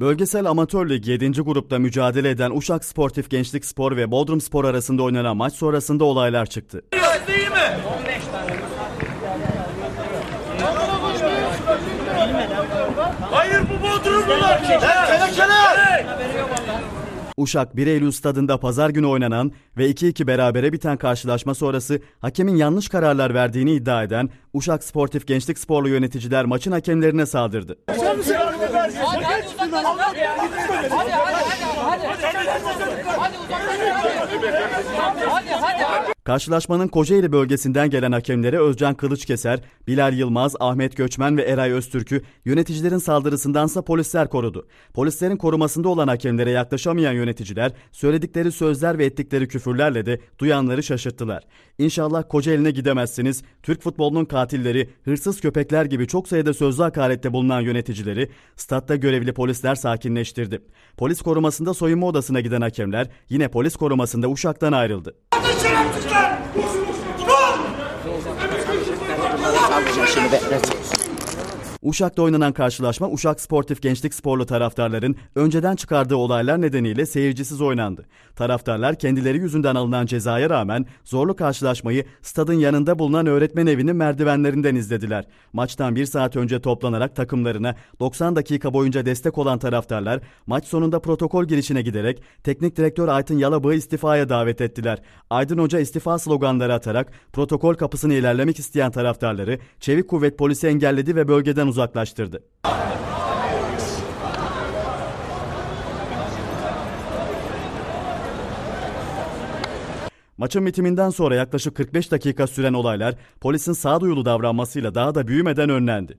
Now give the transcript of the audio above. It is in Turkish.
Bölgesel Amatör Lig 7. grupta mücadele eden Uşak Sportif Gençlik Spor ve Bodrum Spor arasında oynanan maç sonrasında olaylar çıktı. Değil mi? Hayır bu Bodrumlular. Tenekeler. Uşak 1 Eylül stadında pazar günü oynanan ve 2-2 berabere biten karşılaşma sonrası hakemin yanlış kararlar verdiğini iddia eden Uşak Sportif Gençlik Sporlu yöneticiler maçın hakemlerine saldırdı. Hadi hadi. Hadi Karşılaşmanın Kocaeli bölgesinden gelen hakemlere Özcan Kılıçkeser, Bilal Yılmaz, Ahmet Göçmen ve Eray Öztürk'ü yöneticilerin saldırısındansa polisler korudu. Polislerin korumasında olan hakemlere yaklaşamayan yöneticiler söyledikleri sözler ve ettikleri küfürlerle de duyanları şaşırttılar. İnşallah Kocaeli'ne gidemezsiniz. Türk futbolunun katilleri, hırsız köpekler gibi çok sayıda sözlü hakarette bulunan yöneticileri statta görevli polisler sakinleştirdi. Polis korumasında soyunma odasına giden hakemler yine polis korumasında Uşak'tan ayrıldı. Şerefsizler. Uşak'ta oynanan karşılaşma Uşak Sportif Gençlik Sporlu taraftarların önceden çıkardığı olaylar nedeniyle seyircisiz oynandı. Taraftarlar kendileri yüzünden alınan cezaya rağmen zorlu karşılaşmayı stadın yanında bulunan öğretmen evinin merdivenlerinden izlediler. Maçtan bir saat önce toplanarak takımlarına 90 dakika boyunca destek olan taraftarlar maç sonunda protokol girişine giderek teknik direktör Aytın Yalabı'yı istifaya davet ettiler. Aydın Hoca istifa sloganları atarak protokol kapısını ilerlemek isteyen taraftarları Çevik Kuvvet polisi engelledi ve bölgeden uzaklaştırdı. Maçın bitiminden sonra yaklaşık 45 dakika süren olaylar polisin sağduyulu davranmasıyla daha da büyümeden önlendi.